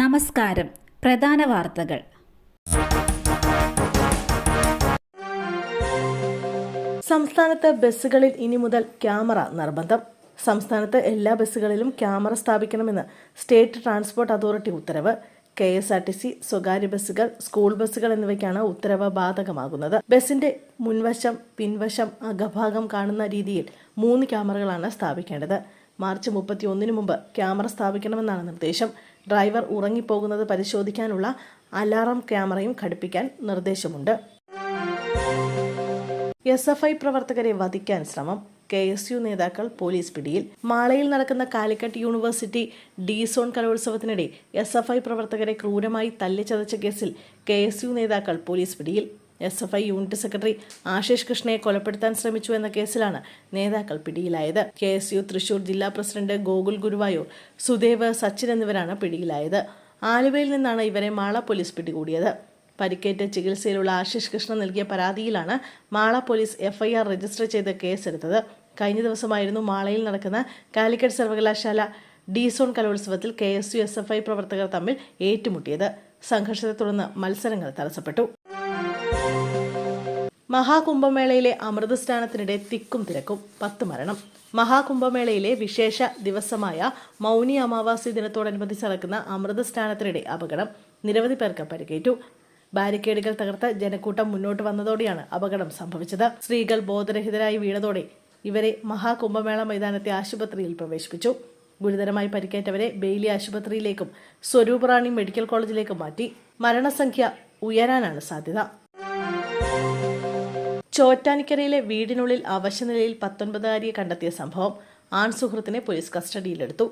നമസ്കാരം. പ്രധാന വാർത്തകൾ. സംസ്ഥാനത്ത് ബസ്സുകളിൽ ഇനി മുതൽ ക്യാമറ നിർബന്ധം. സംസ്ഥാനത്ത് എല്ലാ ബസ്സുകളിലും ക്യാമറ സ്ഥാപിക്കണമെന്ന് സ്റ്റേറ്റ് ട്രാൻസ്പോർട്ട് അതോറിറ്റി ഉത്തരവ്. K S R T C സ്വകാര്യ ബസ്സുകൾ സ്കൂൾ ബസ്സുകൾ എന്നിവയ്ക്കാണ് ഉത്തരവ് ബാധകമാകുന്നത്. ബസ്സിന്റെ മുൻവശം പിൻവശം അകഭാഗം കാണുന്ന രീതിയിൽ മൂന്ന് ക്യാമറകളാണ് സ്ഥാപിക്കേണ്ടത്. മാർച്ച് മുപ്പത്തി ഒന്നിന് മുമ്പ് ക്യാമറ സ്ഥാപിക്കണമെന്നാണ് നിർദ്ദേശം. ഡ്രൈവർ ഉറങ്ങിപ്പോകുന്നത് പരിശോധിക്കാനുള്ള അലാറം ക്യാമറയും ഘടിപ്പിക്കാൻ നിർദ്ദേശമുണ്ട്. എസ് എഫ് ഐ പ്രവർത്തകരെ വധിക്കാൻ ശ്രമം. കെ എസ് യു നേതാക്കൾ പോലീസ് പിടിയിൽ. മാളയിൽ നടക്കുന്ന കാലിക്കറ്റ് യൂണിവേഴ്സിറ്റി ഡി സോൺ കലോത്സവത്തിനിടെ എസ് എഫ് ഐ പ്രവർത്തകരെ ക്രൂരമായി തല്ലിച്ചതച്ച കേസിൽ കെ എസ് യു നേതാക്കൾ പോലീസ് പിടിയിൽ. S F I unit secretary Ashish കൃഷ്ണയെ കൊലപ്പെടുത്താൻ ശ്രമിച്ചു എന്ന കേസിലാണ് നേതാക്കൾ പിടിയിലായത്. കെ എസ് യു തൃശൂർ ജില്ലാ പ്രസിഡന്റ് ഗോകുൽ ഗുരുവായൂർ സുദേവ് സച്ചിൻ എന്നിവരാണ് പിടിയിലായത്. ആലുവയിൽ നിന്നാണ് ഇവരെ മാള പോലീസ് പിടികൂടിയത്. പരിക്കേറ്റ ചികിത്സയിലുള്ള ആശിഷ് കൃഷ്ണ നൽകിയ പരാതിയിലാണ് മാള പോലീസ് എഫ്ഐആർ രജിസ്റ്റർ ചെയ്ത് കേസെടുത്തത്. കഴിഞ്ഞ ദിവസമായിരുന്നു മാളയിൽ നടക്കുന്ന കാലിക്കറ്റ് സർവകലാശാല ഡി സോൺ കലോത്സവത്തിൽ K S U S F I പ്രവർത്തകർ തമ്മിൽ ഏറ്റുമുട്ടിയത്. സംഘർഷത്തെ തുടർന്ന് മത്സരങ്ങൾ തടസ്സപ്പെട്ടു. മഹാകുംഭമേളയിലെ അമൃതസ്നാനത്തിനിടെ തിക്കും തിരക്കും. പത്ത് മരണം. മഹാകുംഭമേളയിലെ വിശേഷ ദിവസമായ മൗനി അമാവാസി ദിനത്തോടനുബന്ധിച്ച് നടക്കുന്ന അമൃതസ്നാനത്തിനിടെ അപകടം നിരവധി പേർക്ക് പരിക്കേറ്റു. ബാരിക്കേഡുകൾ തകർത്ത് ജനക്കൂട്ടം മുന്നോട്ട് വന്നതോടെയാണ് അപകടം സംഭവിച്ചത്. സ്ത്രീകൾ ബോധരഹിതരായി വീണതോടെ ഇവരെ മഹാകുംഭമേള മൈതാനത്തെ ആശുപത്രിയിൽ പ്രവേശിപ്പിച്ചു. ഗുരുതരമായി പരിക്കേറ്റവരെ ബെയിലി ആശുപത്രിയിലേക്കും സ്വരൂപ് റാണി മെഡിക്കൽ കോളേജിലേക്കും മാറ്റി. മരണസംഖ്യ ഉയരാനാണ് സാധ്യത. ചോറ്റാനിക്കരയിലെ വീടിനുള്ളിൽ അവശനിലയിൽ പത്തൊൻപതുകാരിയെ കണ്ടെത്തിയ സംഭവം ആൺ സുഹൃത്തിനെ പോലീസ് കസ്റ്റഡിയിലെടുത്തു.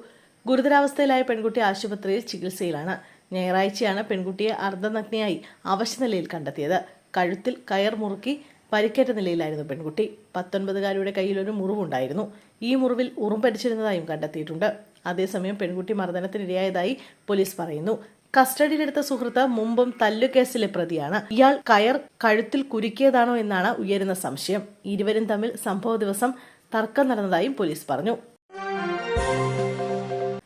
ഗുരുതരാവസ്ഥയിലായ പെൺകുട്ടി ആശുപത്രിയിൽ ചികിത്സയിലാണ്. ഞായറാഴ്ചയാണ് പെൺകുട്ടിയെ അർദ്ധനഗ്നയായി അവശനിലയിൽ കണ്ടെത്തിയത്. കഴുത്തിൽ കയർ മുറുക്കി പരിക്കേറ്റ നിലയിലായിരുന്നു പെൺകുട്ടി. പത്തൊൻപതുകാരിയുടെ കയ്യിൽ ഒരു മുറിവുണ്ടായിരുന്നു. ഈ മുറിവിൽ ഉറുമ്പടിച്ചിരുന്നതായും കണ്ടെത്തിയിട്ടുണ്ട്. അതേസമയം പെൺകുട്ടി മർദ്ദനത്തിനിരയായതായി പോലീസ് പറയുന്നു. കസ്റ്റഡിയിലെടുത്ത സുഹൃത്ത് മുമ്പും തല്ലുകേസിലെ പ്രതിയാണ്. ഇയാൾ കയർ കഴുത്തിൽ കുരുക്കിയതാണോ എന്നാണ് ഉയരുന്ന സംശയം. ഇരുവരും തമ്മിൽ സംഭവ ദിവസം തർക്കം നടന്നതായും പോലീസ് പറഞ്ഞു.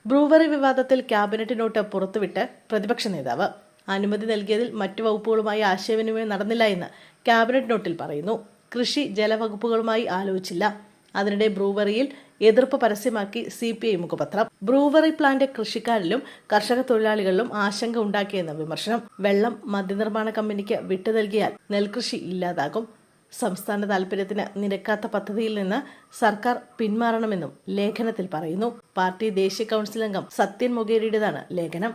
ബ്രൂവറി വിവാദത്തിൽ ക്യാബിനറ്റ് നോട്ട് പുറത്തുവിട്ട് പ്രതിപക്ഷ നേതാവ്. അനുമതി നൽകിയതിൽ മറ്റു വകുപ്പുകളുമായി ആശയവിനിമയം നടന്നില്ല എന്ന് ക്യാബിനറ്റ് നോട്ടിൽ പറയുന്നു. കൃഷി ജലവകുപ്പുകളുമായി ആലോചിച്ചില്ല. അതിനിടെ ബ്രൂവറിയിൽ എതിർപ്പ് പരസ്യമാക്കി സി പി ഐ മുഖപത്രം. ബ്രൂവറി പ്ലാന്റ് കൃഷിക്കാരിലും കർഷക തൊഴിലാളികളിലും ആശങ്ക ഉണ്ടാക്കിയെന്ന വിമർശനം. വെള്ളം മദ്യനിർമ്മാണ കമ്പനിക്ക് വിട്ടു നൽകിയാൽ നെൽകൃഷി ഇല്ലാതാകും. സംസ്ഥാന താൽപര്യത്തിന് നിരക്കാത്ത പദ്ധതിയിൽ നിന്ന് സർക്കാർ പിന്മാറണമെന്നും ലേഖനത്തിൽ പറയുന്നു. പാർട്ടി ദേശീയ കൗൺസിൽ അംഗം സത്യൻ മൊഗേരിയുടേതാണ് ലേഖനം.